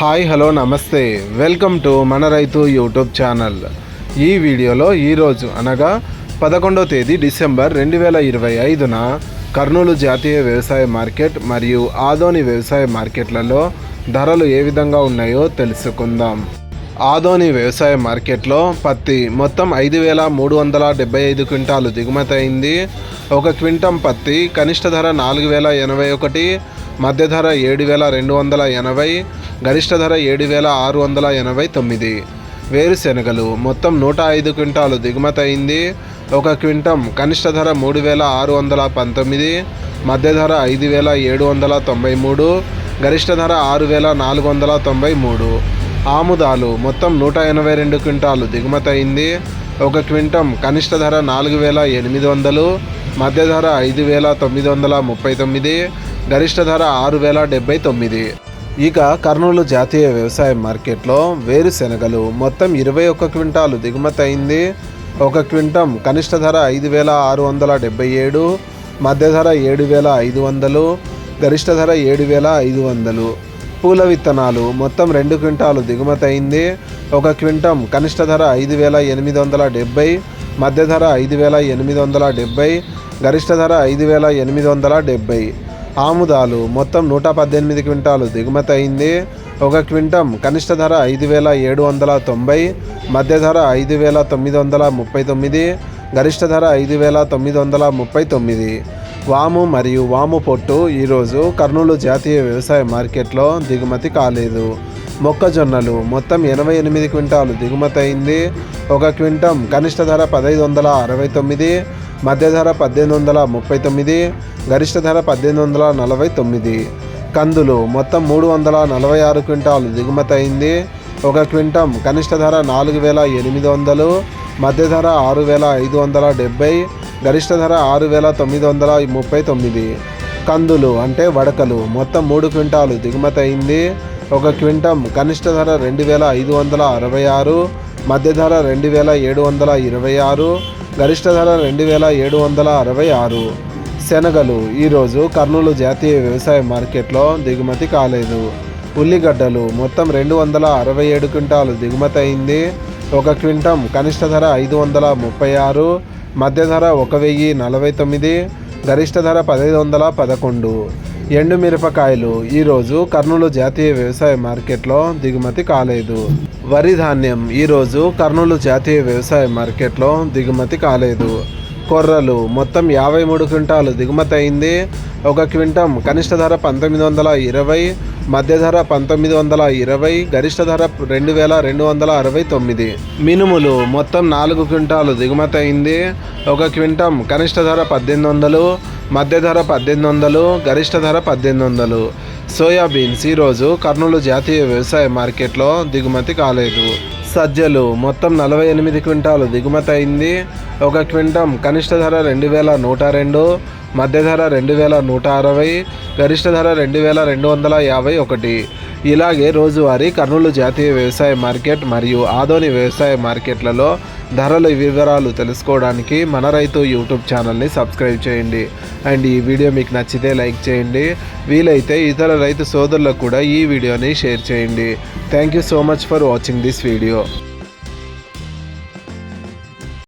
Hi hello నమస్తే. Welcome to మన రైతు యూట్యూబ్ ఛానల్. ఈ వీడియోలో ఈరోజు అనగా పదకొండవ తేదీ డిసెంబర్ రెండు వేల ఇరవై ఐదున కర్నూలు జాతీయ వ్యవసాయ మార్కెట్ మరియు ఆదోని వ్యవసాయ మార్కెట్లలో ధరలు ఏ విధంగా ఉన్నాయో తెలుసుకుందాం. ఆదోని వ్యవసాయ మార్కెట్లో పత్తి మొత్తం ఐదు వేల మూడు వందల డెబ్బై ఐదు క్వింటాలు దిగుమతి అయింది. ఒక క్వింటం పత్తి కనిష్ట ధర నాలుగు వేల ఎనభై ఒకటి మధ్య ధర ఏడు వేల రెండు వందల ఎనభై గరిష్ట ధర ఏడు వేల ఆరు వందల ఎనభై తొమ్మిది. వేరుశెనగలు మొత్తం నూట ఐదు క్వింటాలు దిగుమతి అయింది. ఒక క్వింటం కనిష్ట ధర మూడు వేల ఆరు వందల పంతొమ్మిది మధ్య ధర ఐదు వేల ఏడు వందల తొంభై మూడు గరిష్ట ధర ఆరు వేల నాలుగు వందల తొంభై మూడు. ఆముదాలు మొత్తం నూట ఎనభై రెండు క్వింటాలు దిగుమతి అయింది. ఒక క్వింటం కనిష్ట ధర నాలుగు వేల ఎనిమిది వందలు మధ్య ధర ఐదు వేల తొమ్మిది వందల ముప్పై తొమ్మిది గరిష్ట ధర ఆరు వేల డెబ్బై తొమ్మిది. ఇక కర్నూలు జాతీయ వ్యవసాయ మార్కెట్లో వేరుశెనగలు మొత్తం ఇరవై ఒక్క క్వింటాలు దిగుమతి అయింది. ఒక క్వింటం కనిష్ట ధర ఐదు వేల ఆరు వందల డెబ్బై ఏడు మధ్య ధర ఏడు వేల ఐదు వందలు గరిష్ట ధర ఏడు వేల ఐదు వందలు. పూల విత్తనాలు మొత్తం రెండు క్వింటాలు దిగుమతి అయింది ఒక క్వింటం కనిష్ట ధర ఐదు వేల ఎనిమిది వందల డెబ్బై మధ్య ధర ఐదు వేల ఎనిమిది వందల డెబ్బై గరిష్ట ధర ఐదు వేల ఎనిమిది వందల డెబ్బై. ఆముదాలు మొత్తం నూట పద్దెనిమిది క్వింటాలు దిగుమతి అయింది ఒక క్వింటం కనిష్ట ధర ఐదు వేల ఏడు వందల తొంభై మధ్య ధర ఐదు వేల తొమ్మిది వందల ముప్పై తొమ్మిది గరిష్ట ధర ఐదు వేల తొమ్మిది వందల ముప్పై తొమ్మిది. వాము మరియు వాము పొట్టు ఈరోజు కర్నూలు జాతీయ వ్యవసాయ మార్కెట్లో దిగుమతి కాలేదు. మొక్కజొన్నలు మొత్తం ఎనభై ఎనిమిది క్వింటాలు దిగుమతి అయింది. ఒక క్వింటం కనిష్ట ధర పదహైదు వందల అరవై తొమ్మిది మధ్య ధర పద్దెనిమిది వందల ముప్పై తొమ్మిది గరిష్ట ధర పద్దెనిమిది వందల నలభై తొమ్మిది. కందులు మొత్తం మూడు వందల నలభై ఆరు క్వింటాలు దిగుమతి అయింది. ఒక క్వింటం కనిష్ట ధర నాలుగు వేల ఎనిమిది వందలు మధ్య ధర ఆరు వేల ఐదు వందల డెబ్బై గరిష్ట ధర ఆరు వేల తొమ్మిది వందల ముప్పై తొమ్మిది. కందులు అంటే వడకలు. మొత్తం మూడు క్వింటాలు. దిగుమతి అయింది ఒక క్వింటం. కనిష్ట ధర రెండు వేల ఐదు వందల అరవై ఆరు. మధ్య ధర రెండు వేల ఏడు వందల ఇరవై ఆరు. గరిష్ట ధర రెండు వేల ఏడు వందల అరవై ఆరు. శనగలు. ఈరోజు కర్నూలు జాతీయ వ్యవసాయ మార్కెట్లో దిగుమతి కాలేదు. ఉల్లిగడ్డలు. మొత్తం రెండు వందల అరవై ఏడు క్వింటాలు. దిగుమతి అయింది ఒక క్వింటం. కనిష్ట ధర ఐదు వందల ముప్పై ఆరు. మధ్య ధర ఒక వెయ్యి నలభై తొమ్మిది గరిష్ట ధర పదహైదు వందల పదకొండు. ఎండు మిరపకాయలు. ఈరోజు కర్నూలు జాతీయ వ్యవసాయ మార్కెట్లో దిగుమతి కాలేదు. వరి ధాన్యం. ఈరోజు కర్నూలు జాతీయ వ్యవసాయ మార్కెట్లో దిగుమతి కాలేదు. కొర్రలు. మొత్తం యాభై మూడు క్వింటాలు. దిగుమతి అయింది ఒక క్వింటం. కనిష్ట ధర పంతొమ్మిది వందల ఇరవై మధ్య ధర పంతొమ్మిది వందల ఇరవై గరిష్ట ధర రెండు వేల రెండు వందల అరవై తొమ్మిది. మినుములు మొత్తం నాలుగు క్వింటాలు. దిగుమతి అయింది ఒక క్వింటం. కనిష్ట ధర పద్దెనిమిది వందలు మధ్య ధర పద్దెనిమిది వందలు గరిష్ట ధర పద్దెనిమిది వందలు. సోయాబీన్స్ ఈరోజు కర్నూలు జాతీయ వ్యవసాయ మార్కెట్లో దిగుమతి కాలేదు. సజ్జలు. మొత్తం నలభై ఎనిమిది క్వింటాలు దిగుమతి అయింది. ఒక క్వింటం కనిష్ట ధర రెండు వేల నూట రెండు మధ్య ధర రెండు వేల నూట అరవై గరిష్ట ధర రెండు వేల రెండు వందల యాభై ఒకటి. ఇలాగే రోజువారీ కర్నూలు జాతీయ వ్యవసాయ మార్కెట్ మరియు ఆదోని వ్యవసాయ మార్కెట్లలో ధరల వివరాలు తెలుసుకోవడానికి మన రైతు యూట్యూబ్ ఛానల్ని సబ్స్క్రైబ్ చేయండి. అండ్ ఈ వీడియో మీకు నచ్చితే లైక్ చేయండి. వీలైతే ఇతర రైతు సోదరులకు కూడా ఈ వీడియోని షేర్ చేయండి. Thank you so much for watching this video.